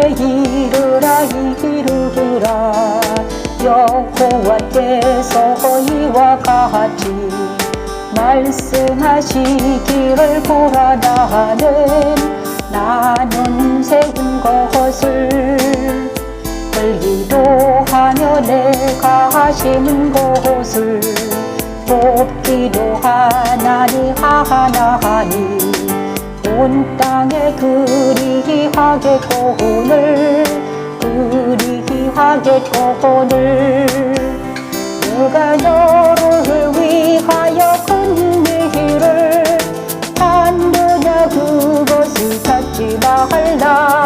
이르라 이르라. 여호와께서 이와 같이 말씀하시기를 보라 나는 나는 세운 것을 걸기도 하며 내가 하시는 것을 뽑기도 하나니 하나니 온 땅에 그리하겠거늘. 그리하겠거늘. 내가 너를 위하여 큰 일을 한느냐 그것을 찾지 말라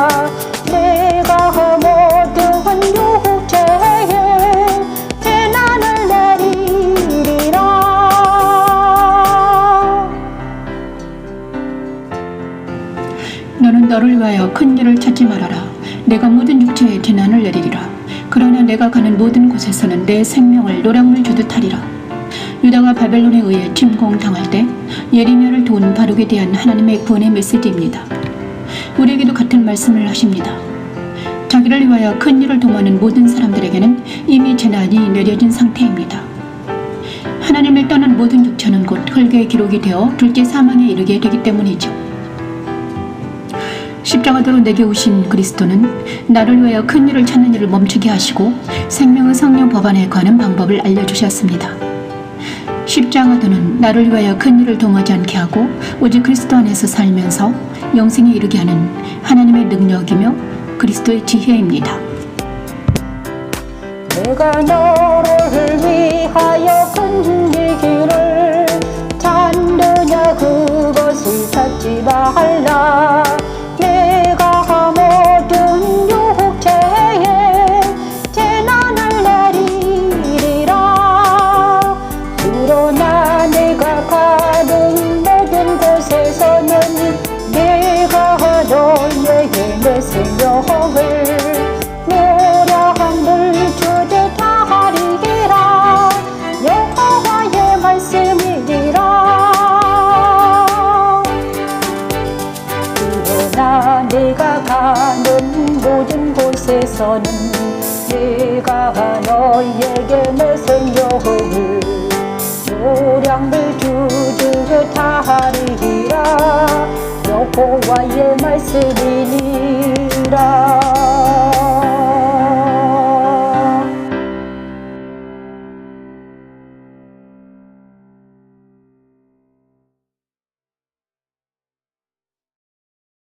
너를 위하여 큰 일을 찾지 말아라. 내가 모든 육체에 재난을 내리리라. 그러나 내가 가는 모든 곳에서는 내 생명을 노량물 주듯 하리라. 유다가 바벨론에 의해 침공당할 때 예리미야를 도운 바룩에 대한 하나님의 구원의 메시지입니다. 우리에게도 같은 말씀을 하십니다. 자기를 위하여 큰 일을 도모하는 모든 사람들에게는 이미 재난이 내려진 상태입니다. 하나님을 떠난 모든 육체는 곧 흙의 기록이 되어 둘째 사망에 이르게 되기 때문이죠. 십자가도로 내게 오신 그리스도는 나를 위하여 큰 일을 찾는 일을 멈추게 하시고 생명의 성령 법안에 관한 방법을 알려주셨습니다. 십자가도는 나를 위하여 큰 일을 도모하지 않게 하고 오직 그리스도 안에서 살면서 영생에 이르게 하는 하나님의 능력이며 그리스도의 지혜입니다. 내가 너를 곳에서는 내가 너에게 내 생명을 노량물 주듯 하리라. 여호와의 말씀이니라